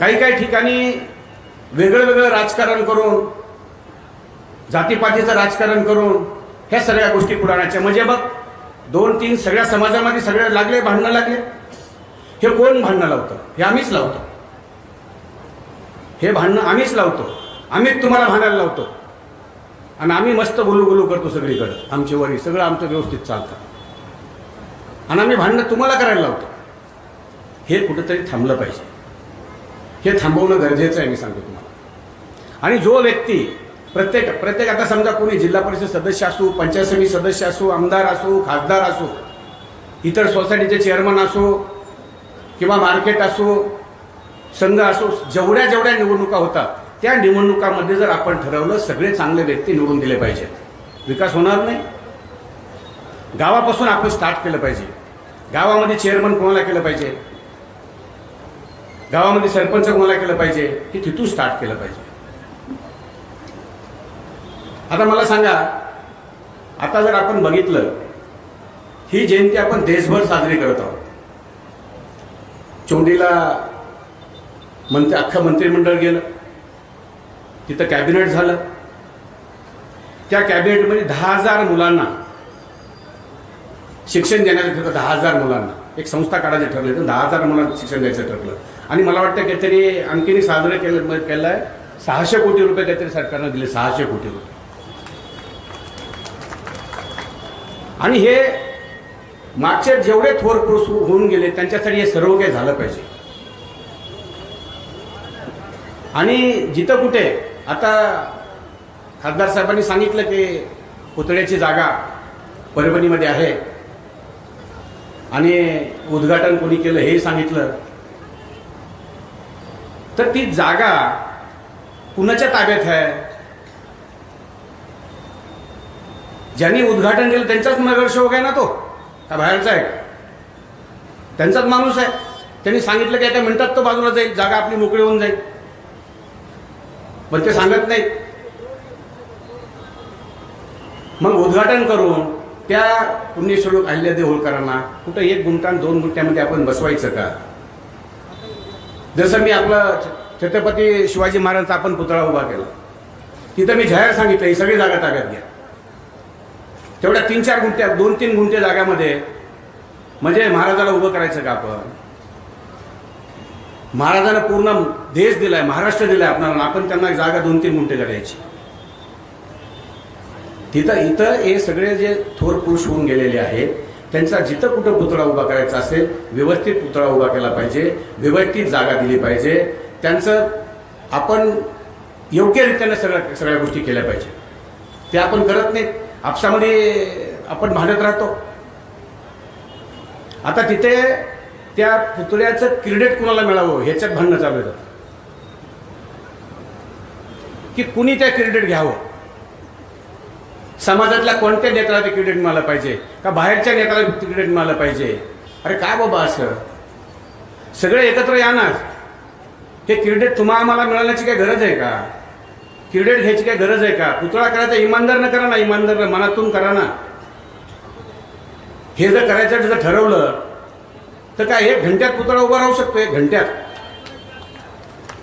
काही काही ठिकाणी वेगळं वेगळं राजकारण करून जातीपातीचं राजकारण करून ह्या सगळ्या गोष्टी पुराणाच्या म्हणजे बघ दोन तीन सगळ्या समाजामध्ये सगळे लागले भांडणं लागले. हे कोण भांडणं लावतं? हे आम्हीच लावतो. हे भांडणं आम्हीच लावतो. आम्हीच तुम्हाला भांडायला लावतो. आणि आम्ही मस्त बोलू बोलू करतो सगळीकडे. आमचे वरी सगळं आमचं व्यवस्थित चालतं. आणि आम्ही भांडणं तुम्हाला करायला लावतो. हे कुठंतरी थांबलं पाहिजे. हे थांबवणं गरजेचं आहे मी सांगतो तुम्हाला. आणि जो व्यक्ती प्रत्येक प्रत्येक आता समजा कोणी जिल्हा परिषद सदस्य असो पंचायत समिती सदस्य असो आमदार असो खासदार असो इतर सोसायटीचे चेअरमन असो किंवा मार्केट असो संघ असो जेवढ्या जेवढ्या निवडणुका होतात त्या निवडणुकामध्ये जर आपण ठरवलं सगळे चांगले व्यक्ती निवडून दिले पाहिजेत. विकास होणार नाही. गावापासून आपण स्टार्ट केलं पाहिजे. गावामध्ये चेअरमन कोणाला केलं पाहिजे? गावामध्ये सरपंच कोणाला केलं पाहिजे? हे तिथून स्टार्ट केलं पाहिजे. आता मला सांगा आता जर आपण बघितलं ही जयंती आपण देशभर साजरी करत आहोत. चोंडीला मंत्र अख्खं मंत्रिमंडळ गेलं. तिथं कॅबिनेट झालं. त्या कॅबिनेटमध्ये दहा हजार मुलांना शिक्षण देण्याचं ठरलं दहा हजार मुलांना. एक संस्था काढायचं ठरलं तर दहा हजार मुलांना शिक्षण द्यायचं ठरलं. आणि मला वाटतं काहीतरी आणखीनही साजरं केलं केलं आहे सहाशे कोटी रुपये काहीतरी सरकारनं दिले सहाशे कोटी रुपये. आणि हे मागचे जेवढे थोर पुरुष हो- होऊन गेले त्यांच्यासाठी हे सर्व काही झालं पाहिजे. आणि जिथं कुठे आता खासदार साहेबांनी सांगितलं की पुतळ्याची जागा परभणीमध्ये आहे. आणि उद्घाटन कोणी केलं हेही सांगितलं. तर ती जागा कुणाच्या ताब्यात आहे? ज्यांनी उद्घाटन केलं त्यांचाच नगरसेवक आहे ना तो? का बाहेरचा आहे. त्यांचाच माणूस आहे. त्यांनी सांगितलं की एका मिनिटात तो बाजूला जाईल जागा आपली मोकळी होऊन जाईल. पण ते सांगत नाहीत. मग उद्घाटन करून त्या पुण्यश्लोक अहिल्यादेव होळकरांना कुठं एक गुंठा दोन गुंठ्यामध्ये आपण बसवायचं का? जसं मी आपलं छत्रपती शिवाजी महाराजांचा आपण पुतळा उभा केला. तिथं मी जाहीर सांगितलं ही सगळी जागा ताब्यात घ्या. तेवढ्या तीन चार गुंठ्या दोन तीन गुंठे जाग्यामध्ये म्हणजे महाराजाला उभं करायचं का आपण? महाराजानं पूर्ण देश दिलाय महाराष्ट्र दिलाय आपणाला आपण त्यांना जागा दोन तीन गुंठे करायची. तिथं इथं हे सगळे जे थोर पुरुष होऊन गेलेले आहेत त्यांचा जिथं कुठं पुतळा उभा करायचा असेल व्यवस्थित पुतळा उभा केला पाहिजे व्यवस्थित जागा दिली पाहिजे. त्यांचं आपण योग्यरित्याने सगळ्या सगळ्या गोष्टी केल्या पाहिजे. ते आपण करत नाहीत. आपसामध्ये आपण भांडत राहतो. आता तिथे त्या पुतळ्याचं क्रेडिट कुणाला मिळावं ह्याच्यात भांडणं चालू येतात की कुणी त्या क्रेडिट घ्यावं? समाजातल्या कोणत्या नेत्याला ते क्रेडिट मिळालं पाहिजे? का बाहेरच्या नेत्याला क्रेडिट मिळालं पाहिजे? अरे काय बाबा असं? सगळे एकत्र या ना हे क्रेडिट तुम्हाला आम्हाला मिळाल्याची काय गरज आहे का? क्रेडिट घ्यायची काय गरज आहे का? पुतळा करायचा इमानदारनं करा ना इमानदार मनातून करा ना. हे जर करायचं जर ठरवलं तर काय एक घंट्यात पुतळा उभा राहू शकतो? एक घंट्यात.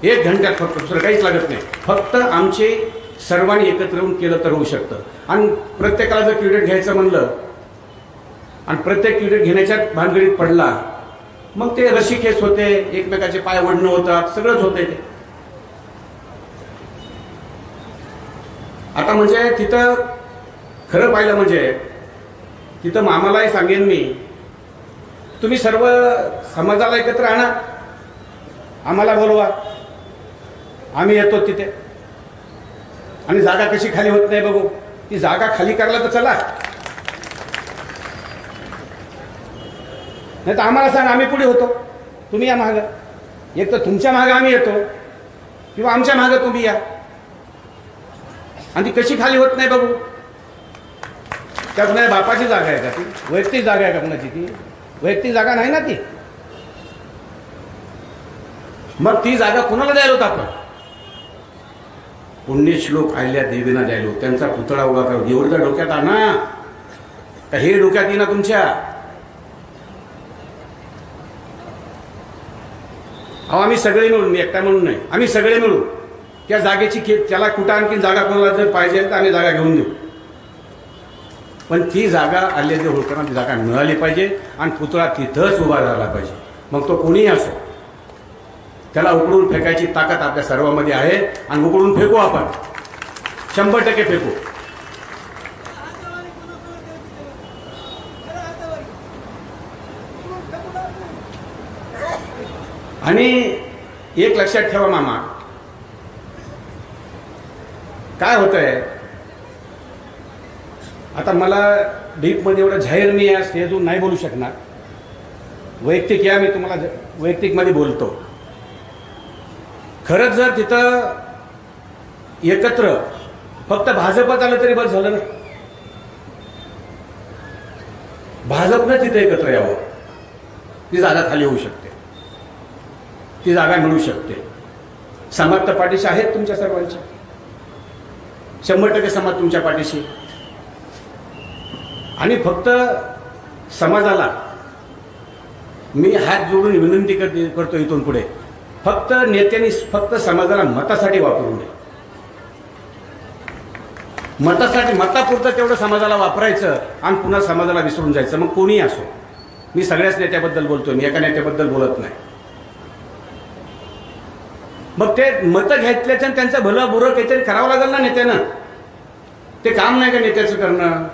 एक घंट्यात फक्त दुसरं काहीच लागत नाही. फक्त आमचे सर्वांनी एकत्र येऊन केलं तर होऊ शकतं. आणि प्रत्येकाला जर क्रेडिट घ्यायचं म्हणलं आणि प्रत्येक क्रेडिट घेण्याच्या भानगडीत पडला मग ते रशिकेस होते एकमेकाचे पाय वडणं होतात सगळंच होते ते. आता म्हणजे तिथं खरं पाहिलं म्हणजे तिथं मामालाही सांगेन मी तुम्ही सर्व समाजाला एकत्र आणा. आम्हाला बोलवा. आम्ही येतो तिथे. आणि जागा कशी खाली होत नाही बघू. ती जागा खाली करायला तर चला. नाही तर आम्हाला सांग आम्ही पुढे होतो. तुम्ही या मागं. एक तर तुमच्या मागं आम्ही येतो. किंवा आमच्या मागं तुम्ही या. आणि ती कशी खाली होत नाही बघू. त्या कुणाच्या बापाची जागा आहे का ती? वैयक्तिक जागा आहे का कुणाची ती? वैयक्तिक जागा नाही ना ती? मग ती जागा कुणाला द्यायला होता आपण? पुण्यश्लोक आयल्या देवीना द्यायलो. त्यांचा पुतळा उभा करा. एवढं डोक्यात आणा. का हे डोक्यात येईना तुमच्या. अहो आम्ही सगळे मिळून मी एकटा म्हणून नाही. आम्ही सगळे मिळू त्या जागेची खे त्याला कुठं आणखी जागा कोणाला जर पाहिजे तर आम्ही जागा घेऊन देऊ. पण ती जागा आलेल्या होळकरांना ती जागा मिळाली पाहिजे आणि पुतळा तिथंच उभा राहिला पाहिजे. मग तो कोणीही असो. त्याला उकडून फेकायची ताकद आपल्या सर्वांमध्ये आहे आणि उकडून फेकू आपण. शंभर टक्के फेकू. आणि एक लक्षात ठेवा मामा. काय होत आहे आता मला डीपमध्ये एवढं जाहीर मी या स्टेजवर नाही बोलू शकणार. वैयक्तिक या मी तुम्हाला वैयक्तिकमध्ये बोलतो. खरंच जर तिथं एकत्र फक्त भाजपात आलं तरी बस झालं ना. भाजपनं तिथं एकत्र यावं. ती जागा खाली होऊ शकते. ती जागा मिळू शकते. समाज तर पाठीशी आहेत तुमच्या सर्वांच्या शंभर टक्के समाज तुमच्या पाठीशी. आणि फक्त समाजाला मी हात जोडून विनंती करते करतो इथून पुढे. फक्त नेत्यांनी फक्त समाजाला मतासाठी वापरू नये मतासाठी मतापुरतं तेवढं समाजाला वापरायचं आणि पुन्हा समाजाला विसरून जायचं. मग कोणी असो. मी सगळ्याच नेत्याबद्दल बोलतो मी एका नेत्याबद्दल बोलत नाही. मग ते मतं घेतल्याच्या त्यांचं भलं बुरं काहीतरी करावं लागेल ना नेत्यानं? ते काम नाही का नेत्याचं करणं?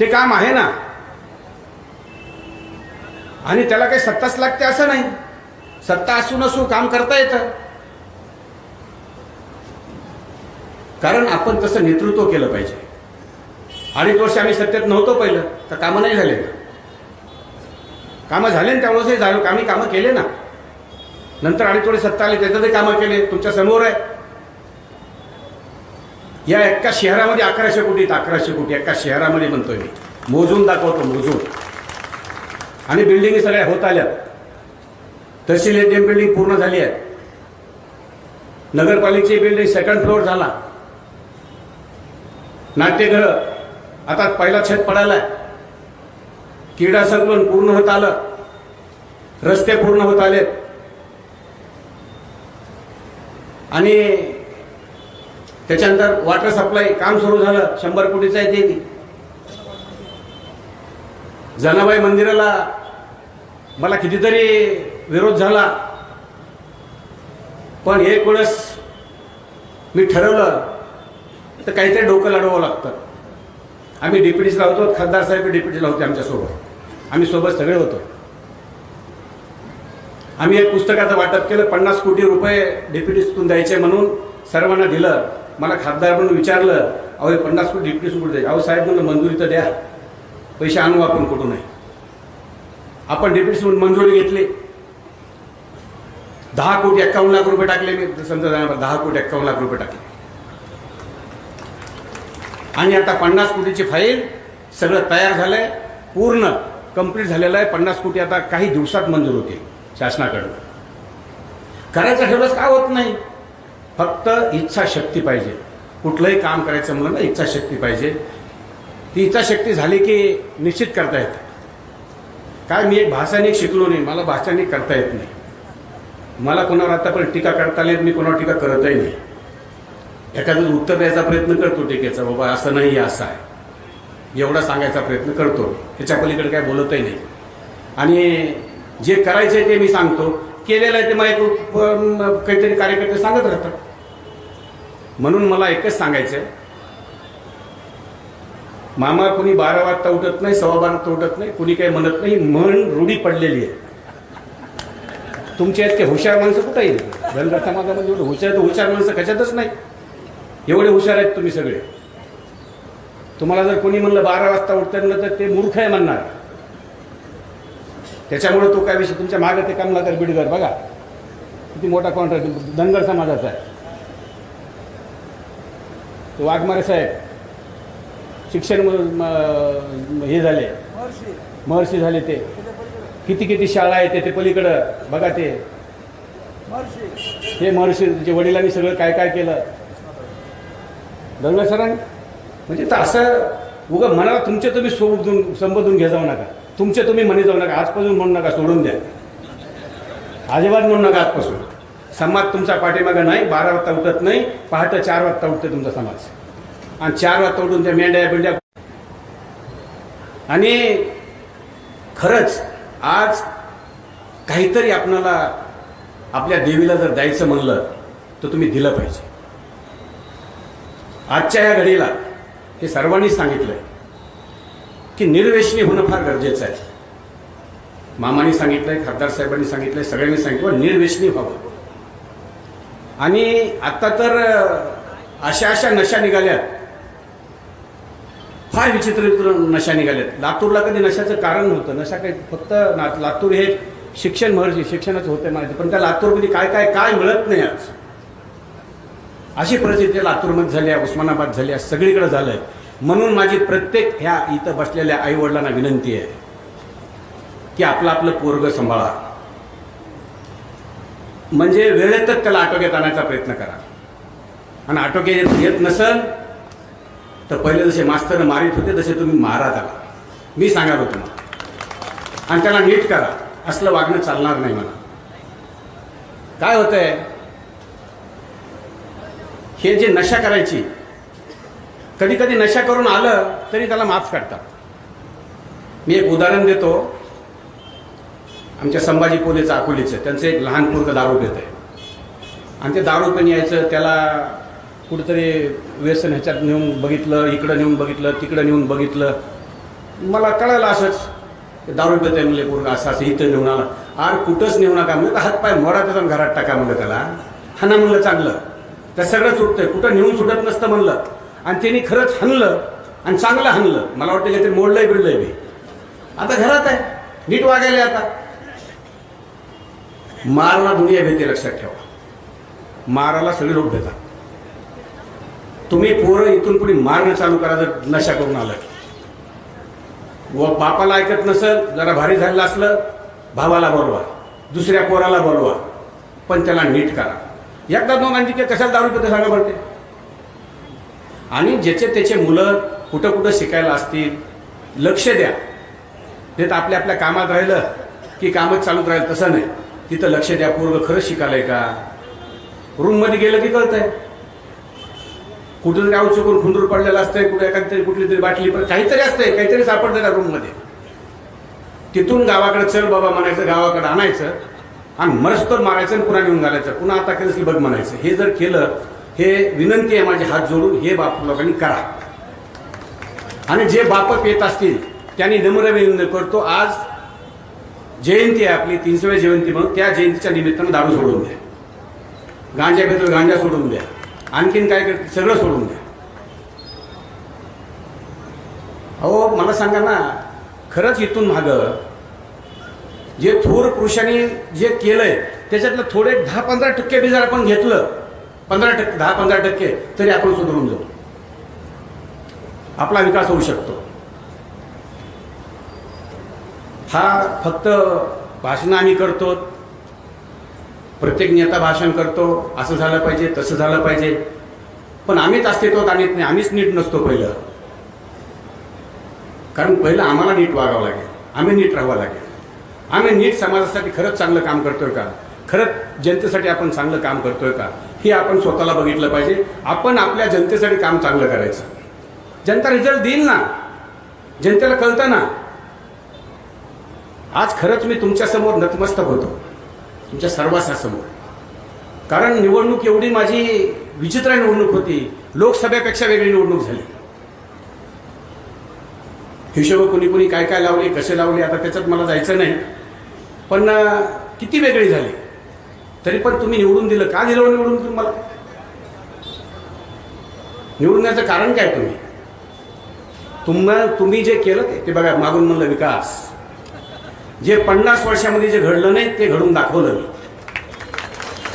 ते काम आहे ना? आणि त्याला काही सत्ताच लागते असं नाही. सत्ता असू नसू काम करता येतं. कारण आपण तसं नेतृत्व केलं पाहिजे. अडीच वर्ष आम्ही सत्तेत नव्हतो पहिलं तर कामं नाही झाले. कामं झाले ना त्यामुळे झालो. आम्ही कामं केले ना. नंतर अडीच वर्ष सत्ता आली त्याच्यातही कामं केले. तुमच्यासमोर आहे. या एका शहरामध्ये अकराशे कोटी अकराशे कोटी एका शहरामध्ये म्हणतोय मी. मोजून दाखवतो मोजून. आणि बिल्डिंग सगळ्या होत आल्या तहसील एटीएम बिल्डिंग पूर्ण झाली आहे. नगरपालिकेची बिल्डिंग सेकंड फ्लोअर झाला. नाट्यगृह आता पहिला छत पडायला क्रीडा संकुलन पूर्ण होत आलं. रस्ते पूर्ण होत आलेत. आणि त्याच्यानंतर वॉटर सप्लाय काम सुरू झालं. शंभर कोटीचं आहे ते जनाबाई मंदिराला मला कितीतरी विरोध झाला. पण एक वेळेस मी ठरवलं तर काहीतरी डोकं लढवावं लागतं. आम्ही डिप्युटीसला होतो खासदार साहेब डिप्युटीला होते आमच्यासोबत. आम्ही सोबत सगळे होतो. आम्ही एक पुस्तकाचं वाटप केलं पन्नास कोटी रुपये डेप्युटीतून द्यायचे म्हणून सर्वांना दिलं. मला खासदार म्हणून विचारलं अहो हे पन्नास कोटी डेप्युटीस कुठे द्यायचे? अहो साहेब म्हणून मंजुरी तर द्या. पैसे आणू आपण कुठून आहे? आपण डेप्युटीस म्हणून मंजुरी घेतली. दहा कोटी एक्कावन्न लाख रुपये टाकले मी. समजा दहा कोटी एक्कावन्न लाख रुपये टाकले. आणि आता पन्नास कोटीची फाईल सगळं तयार झालंय. पूर्ण कंप्लीट झालेलं आहे. पन्नास कोटी आता काही दिवसात मंजूर होतील शासनाकडून. करायचं ठेवलंच का होत नाही? फक्त इच्छाशक्ती पाहिजे. कुठलंही काम करायचं म्हणलं ना इच्छाशक्ती पाहिजे. ती इच्छाशक्ती झाली की निश्चित करता येतं. काय मी एक भाषानिक शिकलो नाही मला भाषानिक करता येत नाही. मला कोणावर आतापर्यंत टीका करता आली मी कोणावर टीका करतही नाही. एखादं उत्तर द्यायचा प्रयत्न करतो टीकेचा बाबा असं नाही असं आहे. एवढा सांगायचा प्रयत्न करतो. त्याच्या पलीकडे काय बोलतही नाही. आणि जे करायचं आहे ते मी सांगतो. केलेलं आहे ते मला एक काहीतरी कार्यकर्ते सांगत राहतात. म्हणून मला एकच सांगायचं आहे मामा कुणी बारा वाजता उठत नाही सव्वा बारा वाजता उठत नाही कुणी काही म्हणत नाही म्हण रूढी पडलेली आहे. तुमच्या इतके हुशार माणसं कुठं येईल धनगर समाजामध्ये एवढे हुशार तर हुशार माणसं कशातच नाही. एवढे हुशार आहेत तुम्ही सगळे. तुम्हाला जर कोणी म्हणलं बारा वाजता उठताना तर ते मूर्ख आहे म्हणणार. त्याच्यामुळे तो काय विषय तुमच्या मागे ते कमलाकर बिडगर बघा. किती मोठा कॉन्ट्रॅक्ट धनगर समाजाचा आहे. तो वाघमारे साहेब शिक्षण म- हे झाले. महर्षी. झाले ते. किती किती शाळा आहे ते ते पलीकडं? बघा ते. हे महर्षी जे वडिलांनी सगळं काय काय केलं? धनगर सरांनी? म्हणजे तर असं उगा मनाला तुमच्या तुम्ही सोबतून संबोधून घे जाऊ नका. तुमचे तुम्ही म्हणे जाऊ नका. आजपासून म्हणू नका सोडून द्या. अजिबात म्हणू नका आजपासून. समाज तुमचा पाठीमागा नाही बारा वाजता उठत नाही पहाटे चार वाजता उठते तुमचा समाज. आणि चार वाजता उठून त्या मेंढ्या बिंड्या आणि खरंच आज काहीतरी आपणाला आपल्या देवीला जर द्यायचं म्हणलं तर तुम्ही दिलं पाहिजे. आजच्या या घडीला हे सर्वांनी सांगितलंय की निर्वेशनी होणं फार गरजेचं आहे. मामानी सांगितलंय खासदार साहेबांनी सांगितलंय सगळ्यांनी सांगितलं निर्वेशनी व्हावं. आणि आता तर अशा अशा नशा निघाल्यात फार विचित्र विचित्र नशा निघाल्यात. लातूरला कधी नशाचं कारण नव्हतं. नशा काही फक्त ना- लातूर हे शिक्षण महर्षी शिक्षणच होते माहिती पण त्या लातूरमध्ये काय काय काय मिळत नाही आज. अशी परिस्थिती लातूरमध्ये झाली आहे उस्मानाबाद झाली आहे सगळीकडे झालंय. म्हणून माझी प्रत्येक ह्या इथं बसलेल्या आई वडिलांना विनंती आहे की आपलं आपलं पोरग सांभाळा. म्हणजे वेळेतच त्याला आटोक्यात आणायचा प्रयत्न करा. आणि आटोक्यात येत- येत नसल तर पहिले जसे मास्तर मारित होते तसे तुम्ही मारा त्याला. मी सांगत होतो तुम्हाला. आणि त्याला नीट करा. असलं वागणं चालणार नाही मला. काय होतंय? हे जे नशा करायची कधी कधी नशा करून आलं तरी त्याला माफ करतात. मी एक उदाहरण देतो. आमच्या संभाजी पोलेचं अकोलीचं. त्यांचं एक लहान मुलगा दारू देत आहे आणि ते दारू पण यायचं त्याला कुठेतरी व्यसन ह्याच्यात नेऊन बघितलं इकडं नेऊन बघितलं तिकडं नेऊन बघितलं. मला कळायला असंच. दारू पित म्हणले पोरगा असं असं इथं नेऊन आला. आर कुठंच नेऊ नका म्हणजे हातपाय मोडा त्याचा आणि घरात टाका म्हणलं त्याला. हाना म्हणलं चांगलं. त्या सगळं सुटतंय. कुठं नेऊन सुटत नसतं म्हणलं. आणि त्यांनी खरंच हाणलं आणि चांगलं हणलं. मला वाटतं काहीतरी मोडलंय बिडलंय मी आता घरात आहे. नीट वागायला आता. मारला दुनिया भीती लक्षात ठेवा. माराला सगळे लोक देतात. तुम्ही पोरं इथून पुढे मारणं चालू करा जर नशा करून आलं. व बापाला ऐकत नसल जरा भारी झालेलं असलं भावाला बोलवा. दुसऱ्या पोराला बोलवा. पण त्याला नीट करा. एकदा दोन आणखी काय कशाला दारू पितं सांगा म्हणते आणि ज्याचे त्याचे मुलं कुठं कुठं शिकायला असतील लक्ष द्या. ते तर आपल्या आपल्या कामात राहिलं की कामच चालूच राहिलं तसं नाही. तिथं लक्ष द्या पूर्व खरंच शिकायलंय का? रूममध्ये गेलं की कळतंय. कुठून तरी चुकून खुंडूर पडलेलं असतंय कुठे एखादी कुठली तरी बाटली पण काहीतरी असतंय काहीतरी सापडतं त्या रूममध्ये तिथून गावाकडे चल बाबा म्हणायचं गावाकडे आणायचं आणि मरस्तोर मारायचं आणि पुन्हा घेऊन घालायचं पुन्हा आता केलं की बघ म्हणायचं. हे जर केलं हे विनंती आहे माझे हात जोडून हे बाप लोकांनी करा. आणि जे बाप येत असतील त्यांनी नम्र विनंती करतो आज जयंती आहे आपली तीनशेव्या जयंती म्हणून त्या जयंतीच्या निमित्तानं दारू सोडून द्या. गांजा घेतो गांजा सोडून द्या. आणखीन काय करते सगळं सोडून द्या. अहो मला सांगा ना खरंच इथून माग जे थोर पुरुषांनी जे केलंय त्याच्यातलं थोडे दहा पंधरा टक्के बी जर आपण घेतलं. पंधरा टक्के दहा पंधरा टक्के तरी आपण सुधारून जाऊ. आपला विकास होऊ शकतो. हा फक्त भाषणं आम्ही करतो प्रत्येक नेता भाषण करतो असं झालं पाहिजे तसं झालं पाहिजे. पण आम्हीच अस्तित्वात आणत नाही आम्हीच नीट नसतो पहिलं. कारण पहिलं आम्हाला नीट वागावं लागेल आम्ही नीट राहावं लागेल. आम्ही नीट समाजासाठी खरंच चांगलं काम करतोय का? खरंच जनतेसाठी आपण चांगलं काम करतोय का? हे आपण स्वतःला बघितलं पाहिजे. आपण आपल्या जनतेसाठी काम चांगलं करायचं. जनता रिझल्ट देईल ना? जनतेला कळतं ना? आज खरंच मी तुमच्यासमोर नतमस्तक होतो. तुमच्या सर्वांसमोर कारण निवडणूक एवढी माझी विचित्र निवडणूक होती. लोकसभेपेक्षा वेगळी निवडणूक झाली. हिशोब कोणी कुणी काय काय लावले कसे लावले आता त्याच्यात मला जायचं नाही. पण किती वेगळी झाली. तरी पण तुम्ही निवडून दिलं. का दिलं निवडून तुम्हाला निवडण्याचं कारण काय तुम्ही? तुम्हाला तुम्ही जे केलं ते बघा मागून म्हणलं विकास. जे पन्नास वर्षामध्ये जे घडलं नाही ते घडून दाखवलं मी.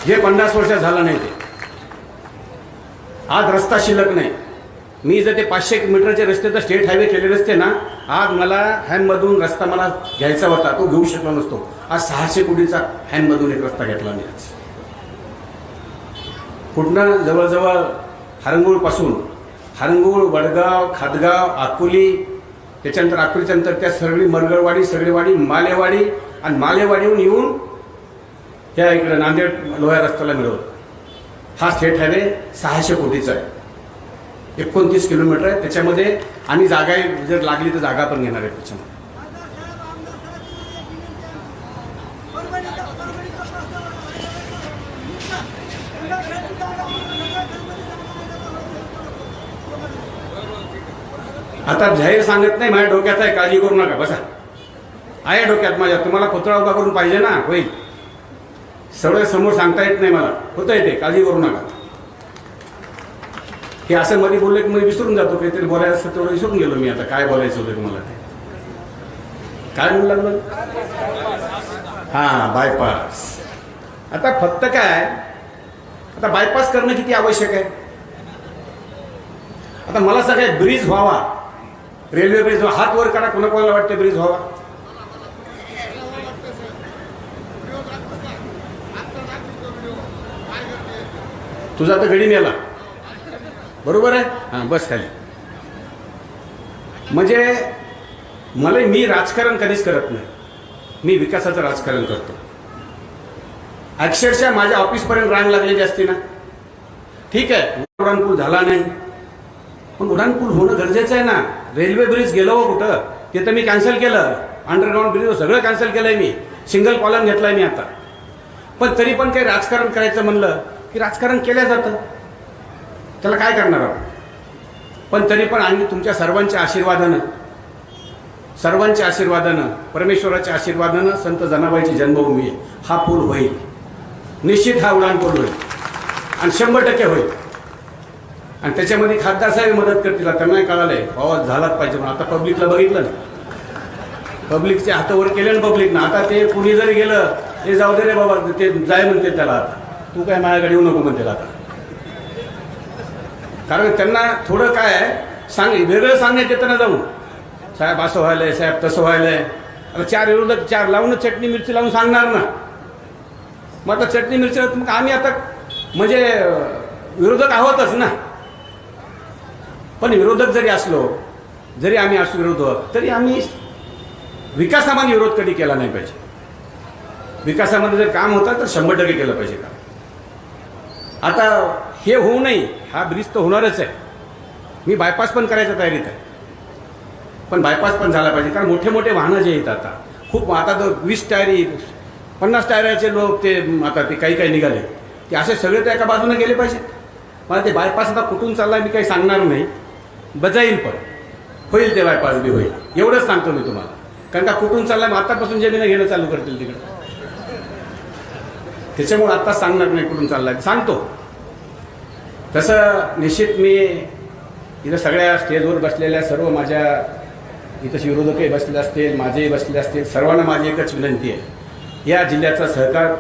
जे पन्नास वर्षात झालं नाही ते. आज रस्ता शिल्लक नाही. मी जर ते पाचशे मीटरचे रस्ते तर स्टेट हायवे केलेले असते ना आज मला हॅनमधून रस्ता मला घ्यायचा होता तो घेऊ शकलो नसतो. आज सहाशे कोटीचा हॅनमधून एक रस्ता घेतला मी आज. कुठनं? जवळजवळ हरंगुळपासून. हरंगुळ वडगाव खादगाव अकोली त्याच्यानंतर अकलूजच्या नंतर त्या सगळी मरगळवाडी सगळीवाडी मालेवाडी आणि मालेवाडीहून येऊन त्या इकडे नांदेड लोह्या रस्त्याला मिळवलं. हा स्टेट हायवे सहाशे कोटीचा आहे. एकोणतीस किलोमीटर आहे. त्याच्यामध्ये आणि जागा जर लागली तर जागा पण घेणार आहे त्याच्यामध्ये. आता जाहीर सांगत नाही माझ्या डोक्यात आहे काळजी करू नका बसा. आहे डोक्यात माझ्या तुम्हाला पुतळा उभा करून पाहिजे ना होईल. सगळं समोर सांगता येत नाही मला. होतं येते काळजी करू नका. हे असं मध्ये बोलले की मी विसरून जातो काहीतरी बोलायचं असतं तेवढं विसरून गेलो मी आता काय बोलायचं होतं तुम्हाला? ते काय म्हणू लागलं? हा बायपास आता फक्त काय आता बायपास करणं किती आवश्यक आहे? आता मला सगळ्यात ब्रिज व्हावा. रेल्वे ब्रिज हात वर करा कोणा कोणाला वाटते ब्रिज व्हावा? तुझा आता घडी मेला. बरोबर आहे? हां बस खाली. म्हणजे मला मी राजकारण कधीच करत नाही. मी विकासाचं राजकारण करतो. अक्षरशः माझ्या ऑफिसपर्यंत रांग लागलेली असते ना. ठीक आहे उड्डाणपूल झाला नाही. पण उड्डाणपूल होणं गरजेचं आहे ना. रेल्वे ब्रिज गेलो हो कुठं? तिथं मी कॅन्सल केलं. अंडरग्राऊंड ब्रिज सगळं कॅन्सल केलंय मी. सिंगल कॉलम घेतलाय मी आता. पण तरी पण काही राजकारण करायचं म्हणलं की राजकारण केलं जातं. त्याला काय करणार आपण? पण तरी पण आम्ही तुमच्या सर्वांच्या आशीर्वादानं सर्वांच्या आशीर्वादानं परमेश्वराच्या आशीर्वादानं संत जनाबाईची जन्मभूमी हा पूल होईल. निश्चित हा उडान होईल. आणि शंभर टक्के होईल. आणि त्याच्यामध्ये खासदार साहेब मदत करतील आता त्यांनाही कळालंय. बाबा झालाच पाहिजे म्हणून. आता पब्लिकला बघितलं ना. पब्लिकचे हातावर केले ना पब्लिकनं आता ते कुणी जरी गेलं ते जाऊ दे रे बाबा ते जाय म्हणते त्याला. आता तू काय माझ्याकडे येऊ नको म्हणते आता. कारण त्यांना थोडं काय आहे सांग वेगळं सांगण्यात येतं ना जाऊन. साहेब असं व्हायलंय साहेब तसं व्हायलंय. आता चार विरोधक चार लावूनच चटणी मिरची लावून सांगणार ना. मग आता चटणी मिरची आम्ही आता म्हणजे विरोधक आहोतच ना. पण विरोधक जरी असलो जरी आम्ही असू विरोधक तरी आम्ही विकासामध्ये विरोध कधी केला नाही पाहिजे. विकासामध्ये जर काम होतं तर शंभर टक्के केलं पाहिजे काम. आता हे होऊ नये हा ब्रिज तर होणारच आहे. मी बायपास पण करायच्या तयारीत आहे. पण बायपास पण झाला पाहिजे कारण मोठे मोठे वाहनं जे आहेत आता खूप आता तर वीस टायरी पन्नास टायराचे लोक ते आता ते काही काही निघाले. ते असे सगळे तर एका बाजूने गेले पाहिजेत. मला ते बायपास आता कुठून चालला मी काही सांगणार नाही. बजाईल पण. होईल तेव्हा पाळवी बी होईल. एवढंच सांगतो मी तुम्हाला. कारण का कुठून चाललाय? मग आतापासून जमीन घेणं चालू करतील तिकडे. त्याच्यामुळे आता सांगणार नाही कुठून चाललाय. सांगतो. तसं निश्चित मी इथं सगळ्या स्टेजवर बसलेल्या सर्व माझ्या इथं विरोधकही बसले असतील माझेही बसले असतील सर्वांना माझी एकच विनंती आहे. या जिल्ह्याचा सहकार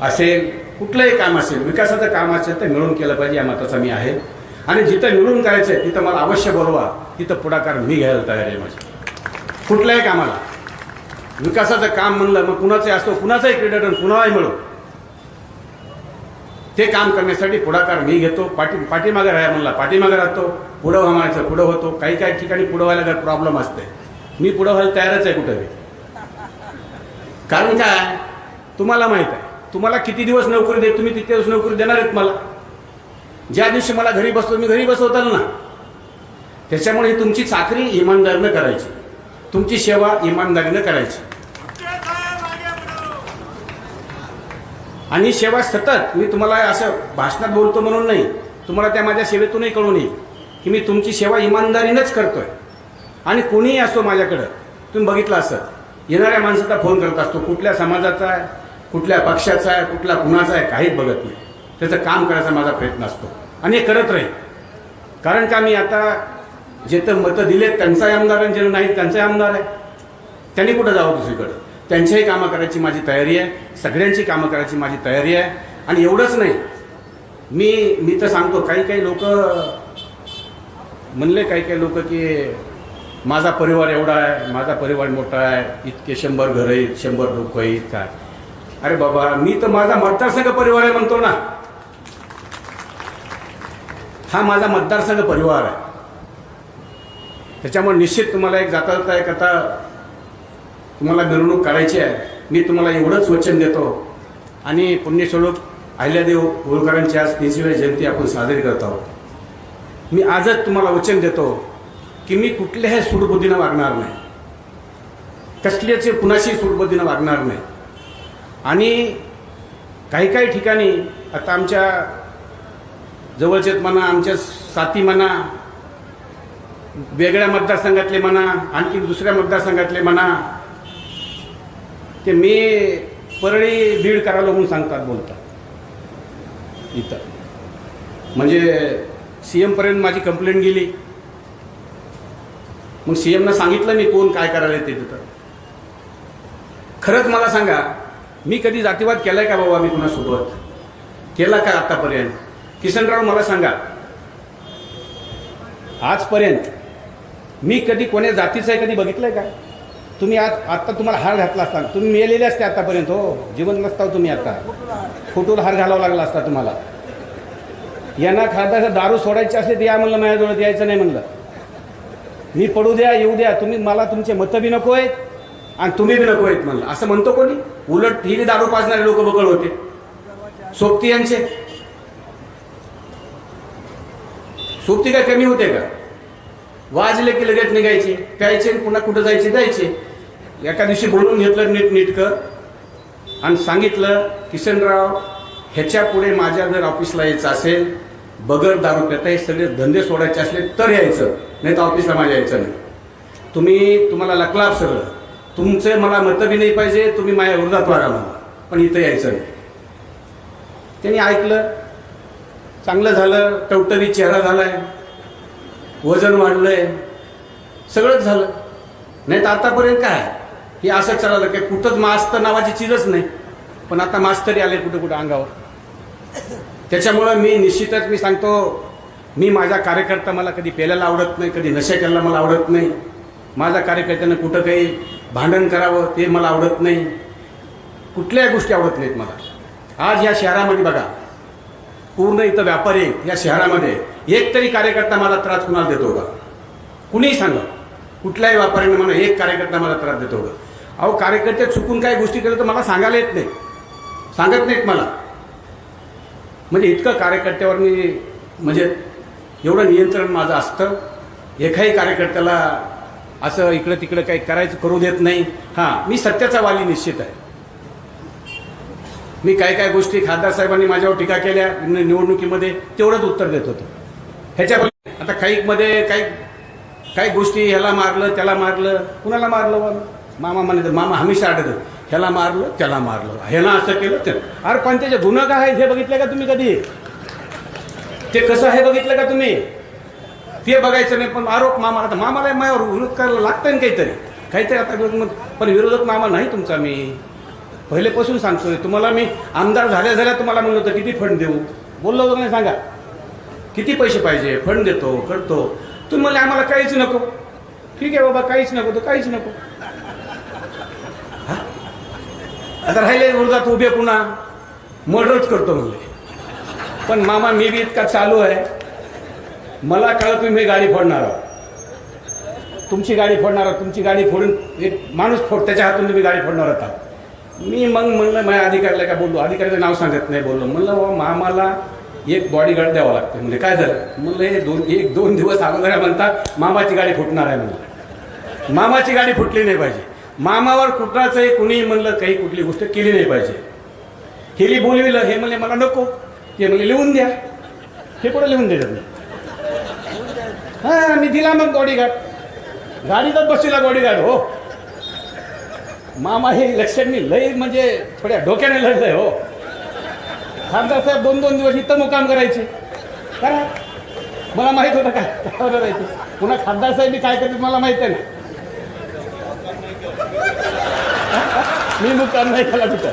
असेल कुठलंही काम असेल विकासाचं काम असेल तर मिळून केलं पाहिजे या मताचा मी आहे. आणि जिथं मिळून करायचं आहे तिथं मला अवश्य बोलवा. तिथं पुढाकार मी घ्यायला तयार आहे माझी. कुठल्याही कामाला. विकासाचं काम म्हणलं मग कुणाचंही असो कुणाचाही क्रीडन कुणालाही मिळो. ते काम करण्यासाठी पुढाकार मी घेतो. पाठी पाठीमागे राहा म्हणला पाठीमागे राहतो. पुढं व्हायचं पुढं होतो. काही काही ठिकाणी पुढं व्हायला जर प्रॉब्लेम असते. मी पुढं व्हायला तयारच आहे कुठं कारण काय? तुम्हाला माहीत आहे. तुम्हाला किती दिवस नोकरी दे तुम्ही तिथे दिवस नोकरी देणार आहेत मला. ज्या दिवशी मला घरी बसलो मी घरी बसवताल ना त्याच्यामुळे ही तुमची चाकरी इमानदारीनं करायची. तुमची सेवा इमानदारीनं करायची. आणि सेवा सतत मी तुम्हाला असं भाषणात बोलतो म्हणून नाही तुम्हाला त्या माझ्या सेवेतूनही कळून येईल की मी तुमची सेवा इमानदारीनंच करतोय. आणि कोणीही असतो माझ्याकडं तुम्ही बघितलं असं येणाऱ्या माणसाचा फोन करत असतो कुठल्या समाजाचा आहे कुठल्या पक्षाचा आहे कुठल्या कुणाचा आहे काहीच बघत नाही. त्याचं काम करायचा माझा प्रयत्न असतो. आणि हे करत राहील. कारण का मी आता जे तर मतं दिलेत त्यांचाही आमदार आणि जे नाहीत त्यांचाही आमदार आहे. त्यांनी कुठं जावं दुसरीकडं? त्यांच्याही कामं करायची माझी तयारी आहे. सगळ्यांची कामं करायची माझी तयारी आहे. आणि एवढंच नाही मी मी तर सांगतो काही काही लोक म्हणले काही काही लोक की माझा परिवार एवढा आहे माझा परिवार मोठा आहे इतके शंभर घर आहेत शंभर लोक आहेत काय? अरे बाबा मी तर माझा मतदारसंघ परिवार आहे म्हणतो ना. हा माझा मतदारसंघ परिवार आहे. त्याच्यामुळे निश्चित तुम्हाला एक जाता जाता एक आता तुम्हाला मिरवणूक काढायची आहे. मी तुम्हाला एवढंच वचन देतो. आणि पुण्यस्वरूप अहिल्यादेव होळकरांची आज तीनशेव्या जयंती आपण साजरी करत आहोत. मी आजच तुम्हाला वचन देतो की मी कुठल्याही सूडबुद्धीनं वागणार नाही. कसल्याचे कुणाशी सूडबुद्धीनं वागणार नाही. आणि काही काही ठिकाणी आता आमच्या जवळचेच म्हणा आमच्या साथी म्हणा वेगळ्या मतदारसंघातले म्हणा आणखी दुसऱ्या मतदारसंघातले म्हणा ते मी परळी बीड करायला म्हणून सांगतात बोलतात. इथं. म्हणजे सी एमपर्यंत माझी कंप्लेंट गेली. मग सी एमनं सांगितलं मी कोण काय करायला ते तिथं. खरंच मला सांगा मी कधी जातीवाद केलाय का बाबा मी कुणासोबत? केला का आतापर्यंत? किसनराव मला सांगा. आजपर्यंत मी कधी कोण्या जातीचं आहे कधी बघितलंय का? तुम्ही आज आत्ता तुम्हाला हार घातला असता. तुम्ही मेलेले असते आतापर्यंत हो. जिवंत नसता तुम्ही आता. फोटोला हार घालावा लागला असता तुम्हाला. यांना खादा दारू सोडायची असले तर या म्हणलं माझ्याजवळ यायचं नाही म्हणलं. मी पडू द्या येऊ द्या. तुम्ही मला तुमचे मतं बी नको आहेत आणि तुम्ही बी नको आहेत म्हणलं. असं म्हणतो कोणी? उलट ही दारू पाजणारे लोक बकळ होते. सोबती यांचे? सोबती काय कमी होते का? वाजले की लगेच निघायचे प्यायचे आणि पुन्हा कुठं जायचे जायचे एका दिवशी बोलून घेतलं नीट नीटकं आणि सांगितलं किशनराव ह्याच्या पुढे माझ्या जर ऑफिसला यायचं असेल बगर दारू पेता हे सगळे धंदे सोडायचे असले तर यायचं नाही तर ऑफिसला माझ्या यायचं नाही. तुम्ही तुम्हाला लकलाप सगळं. तुमचे मला मतबी नाही पाहिजे तुम्ही माझ्या विरोधात वागा मला पण इथं यायचं नाही. त्यांनी ऐकलं चांगलं झालं टवटवी चेहरा झालाय वजन वाढलंय सगळंच झालं. नाही तर आतापर्यंत काय? हे असं चाललं की कुठंच मास्तर नावाची चीजच नाही. पण आता मास्तरी आले कुठं कुठं अंगावर. त्याच्यामुळं मी निश्चितच मी सांगतो मी माझा कार्यकर्ता मला कधी पेल्याला आवडत नाही कधी नशा करायला मला आवडत नाही. माझा कार्यकर्त्यानं कुठं काही भांडण करावं ते मला आवडत नाही. कुठल्याही गोष्टी आवडत नाहीत मला. आज या शहरामध्ये बघा पूर्ण इथं व्यापारी या शहरामध्ये. एक तरी कार्यकर्ता मला त्रास कुणाला देतो का? कुणीही सांगा. कुठल्याही व्यापाऱ्याने म्हणा एक कार्यकर्ता मला त्रास देतो का? अहो कार्यकर्ते चुकून काही गोष्टी केल्या तर मला सांगायला येत नाही. सांगत नाहीत मला. म्हणजे इतकं कार्यकर्त्यावर मी म्हणजे एवढं नियंत्रण माझं असतं. एकाही कार्यकर्त्याला असं इकडं तिकडं काही करायचं करू देत नाही. हां मी सत्याचा वाली निश्चित आहे. मी काय काय गोष्टी खासदार साहेबांनी माझ्यावर टीका केल्या निवडणुकीमध्ये तेवढंच उत्तर देत होतो. ह्याच्या आता काही मध्ये काही काही गोष्टी ह्याला मारलं त्याला मारलं कुणाला मारलं बा? मामा म्हणायचं मामा हमेशा आढळतो ह्याला मारलं त्याला मारलं. ह्याला असं केलं ते अरे पण त्याचे गुन्हा काय आहेत हे बघितलं का तुम्ही कधी? ते कसं आहे बघितलं का तुम्ही? ते बघायचं नाही पण आरोप मामा आता मामाला माझ्यावर विरोध करायला लागतं ना काहीतरी. काहीतरी आता विरोध पण विरोधक मामा नाही तुमचा मी. पहिलेपासून सांगतोय तुम्हाला मी आमदार झाल्या झाल्या तुम्हाला म्हणलं होतं किती फंड देऊ? बोललो होतं नाही सांगा. किती पैसे पाहिजे? फंड देतो करतो. तुम्ही म्हणले आम्हाला काहीच नको. ठीक आहे बाबा काहीच नको तर काहीच नको. हा? आता राहिले विरोधात उभे पुन्हा. मर्डरच करतो म्हणले. पण मामा मी बी इतका चालू आहे. मला कळ तुम्ही गाडी फोडणार आहोत. तुमची गाडी फोडणार आहात तुमची गाडी फोडून एक माणूस फोड त्याच्या हातून तुम्ही गाडी फोडणार आहात. मी मग म्हणलं माझ्या अधिकाऱ्याला काय बोललो अधिकाऱ्याचं नाव सांगत नाही बोललो. म्हणलं बाबा मामाला एक बॉडीगार्ड द्यावा लागते म्हणजे काय झालं? म्हणलं हे दोन एक दोन दिवस अगोदर म्हणतात मामाची गाडी फुटणार आहे म्हणलं मामाची गाडी फुटली नाही पाहिजे. मामावर कुठलाचंही कुणीही म्हणलं काही कुठली गोष्ट केली नाही पाहिजे. हेली बोलविलं हे म्हणले मला नको. ते म्हणले लिहून द्या. हे कुठं लिहून द्या मी हा मी दिला मग बॉडीगार्ड गाडीतच बसलेला बॉडीगार्ड हो. मामा हे इलेक्शननी लय म्हणजे थोड्या डोक्याने लढलंय हो. खासदार साहेब दोन दोन दिवस इथं मुकाम करायचे. करा. मला माहीत होतं काय काय करायचं. पुन्हा खासदार साहेब मी काय करते मला माहीत आहे ना. मी मुकाम नाही केला तिथं.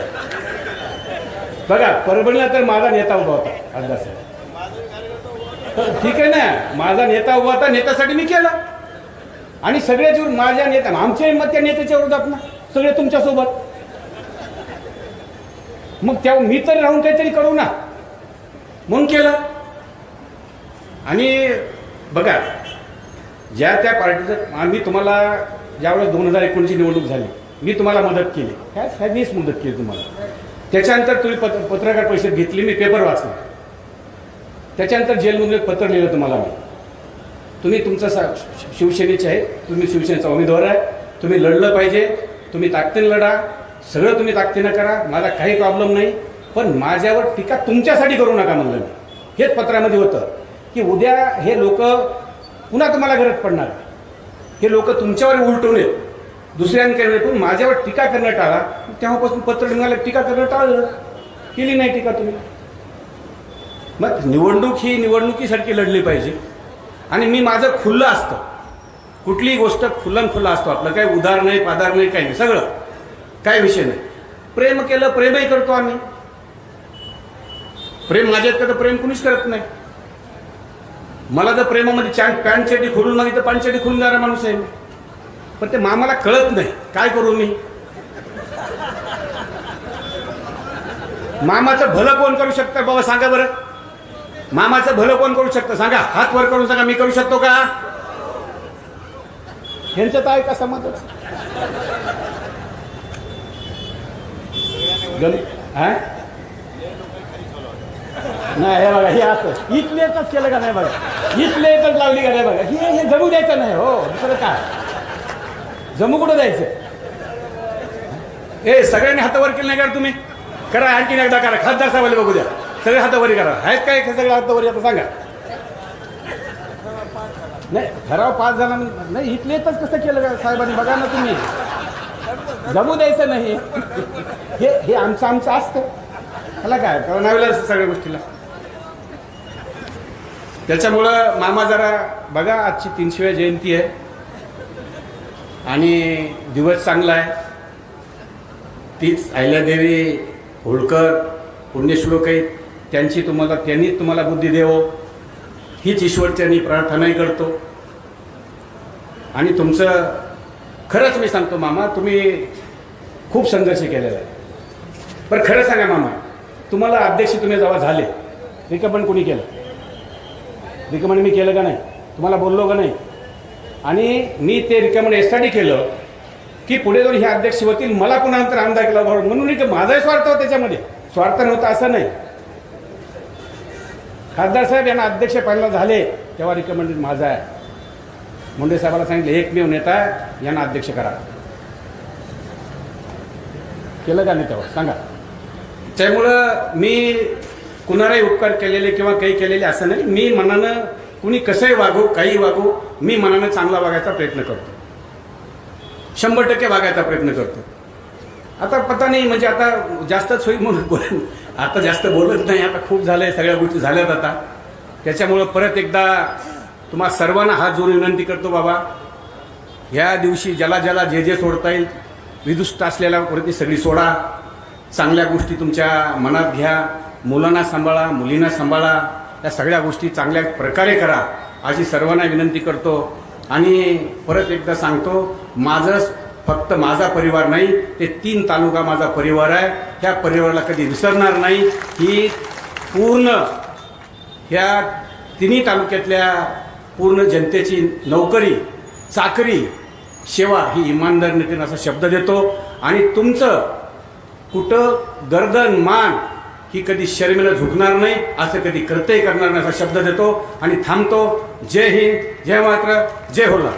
बघा परभणीला तर माझा नेता उभा होता खासदार साहेब. तर ठीक आहे ना माझा नेता उभा होता नेत्यासाठी मी केला. आणि सगळ्याच माझ्या नेत्या आमचे मत त्या नेत्याच्या विरोधात ना. सगळे तुमच्यासोबत. मग त्या मी तर राहून काहीतरी करू ना. म्हणून केलं. आणि बघा ज्या त्या पार्टीचं आम्ही तुम्हाला ज्यावेळेस दोन हजार एकोणीसची निवडणूक झाली मी तुम्हाला मदत केली. ह्या ह्या मीच मदत केली तुम्हाला. त्याच्यानंतर तुम्ही पत्र पत्रकार परिषद घेतली मी पेपर वाचला. त्याच्यानंतर जेलमधून एक पत्र लिहिलं तुम्हाला मी. तुम्ही तुमचं सा शिवसेनेचे आहे तुम्ही शिवसेनेचा उमेदवार आहे तुम्ही लढलं पाहिजे. तुम्ही ताकदीनं लढा सगळं तुम्ही ताकदीनं करा मला काही प्रॉब्लेम नाही पण माझ्यावर टीका तुमच्यासाठी करू नका म्हणलं मी. हेच पत्रामध्ये होतं की उद्या हे लोक पुन्हा तुम्हाला गरज पडणार. हे लोक तुमच्यावर उलटून येत. दुसऱ्यांकडे पण माझ्यावर टीका करणं टाळा. तेव्हापासून पत्र निघालं टीका करणं टाळलं केली नाही टीका तुम्ही. मग निवडणूक ही निवडणुकीसारखी लढली पाहिजे. आणि मी माझं खुल्लं असतं. कुठलीही गोष्ट खुलन खुला असतो. आपलं काही उदार नाही पादार नाही काही नाही. सगळं. काय विषय नाही. प्रेम केलं प्रेमही करतो आम्ही. प्रेम माझ्यात तर प्रेम कुणीच करत नाही. मला जर प्रेमामध्ये चॅन पॅन्ट चेटी खोलून मागितलं पॅन्ट चेटी खोलून जाणार माणूस आहे मी. पण ते मामाला कळत नाही. काय करू मी? मामाचं भलं कोण करू शकतं? बाबा सांगा बरं. मामाचं भलं कोण करू शकतं? सांगा. हात वर करून सांगा. मी करू शकतो का? ह्यांचं तर आहे का समाजच? नाही हे बघा हे असं. इथले एकच केलं का नाही बघा? इथले एकच लावली का नाही बघा? हे हे जमू द्यायचं नाही हो. दुसरं काय? जमू कुठं द्यायचं? ए सगळ्यांनी हातावर केलं नाही का तुम्ही? करा आणखीन एकदा करा. खासदार साहेबाला बघू द्या. सगळे हातावरी करा. आहेत काय सगळे हातावरी आता सांगा. ठराव पास झाला नाही इथले तर कसं केलं का साहेबांनी? बघा ना तुम्ही. जमू द्यायचं नाही. हे हे आमचं आमचं असतं. मला काय? कळणावेला सगळ्या गोष्टीला. त्याच्यामुळं मामा जरा बघा आजची तीनशेव्या जयंती आहे. आणि दिवस चांगला आहे. तीच अहिल्यादेवी होळकर पुण्यश्लोक आहेत त्यांची तुम्हाला त्यांनी तुम्हाला बुद्धी देवो. हीच ईश्वरच्यांनी प्रार्थनाही करतो. आणि तुमचं खरंच मी सांगतो मामा तुम्ही खूप संघर्ष केलेला आहे. पण खरं सांगा मामा तुम्हाला अध्यक्ष तुम्ही जेव्हा झाले रिकमेंड कोणी केलं? रिकमेंड मी केलं का नाही? तुम्हाला बोललो का नाही? आणि मी ते रिकमेंड यासाठी केलं की पुढे जाऊन हे अध्यक्ष होतील मला पुन्हा नंतर आमदार केला बरोबर म्हणून माझाही स्वार्थ होता त्याच्यामध्ये. स्वार्थ नव्हता असं नाही. खासदार साहेब यांना अध्यक्ष पहिला झाले तेव्हा रिकमेंडेड माझा आहे. मुंडे साहेबाला सांगितलं एकमेव नेता आहे, यांना अध्यक्ष करा. केलं का नाही तेव्हा? सांगा. त्यामुळं मी कुणालाही उपकार केलेले किंवा काही केलेले असं नाही. मी मनानं कुणी कसंही वागू काही वागू मी मनानं चांगला वागायचा प्रयत्न करतो. शंभर टक्के वागायचा प्रयत्न करतो. आता पता नाही म्हणजे आता जास्तच होईल म्हणून बोल आता जास्त बोलत नाही. आता खूप झालंय सगळ्या गोष्टी झाल्यात आता. त्याच्यामुळं परत एकदा तुम्हा सर्वांना हात जोडून विनंती करतो बाबा. ह्या दिवशी ज्याला ज्याला जे जे सोडता येईल विदुष्ट असलेल्या प्रती सगळी सोडा. चांगल्या गोष्टी तुमच्या मनात घ्या. मुलांना सांभाळा मुलींना सांभाळा. या सगळ्या गोष्टी चांगल्या प्रकारे करा अशी सर्वांना विनंती करतो. आणि परत एकदा सांगतो माझं फक्त माझा परिवार नाही ते तीन तालुका माझा परिवार आहे. ह्या परिवाराला कधी विसरणार नाही. ही पूर्ण ह्या तिन्ही तालुक्यातल्या पूर्ण जनतेची नोकरी चाकरी सेवा ही इमानदारीने असा शब्द देतो. आणि तुमचं कुठं गर्दन मान ही कधी शर्मेला झुकणार नाही असं कधी कर्तव्य करणार नाही असा शब्द देतो. आणि थांबतो. जय हिंद जय मात्र जय होला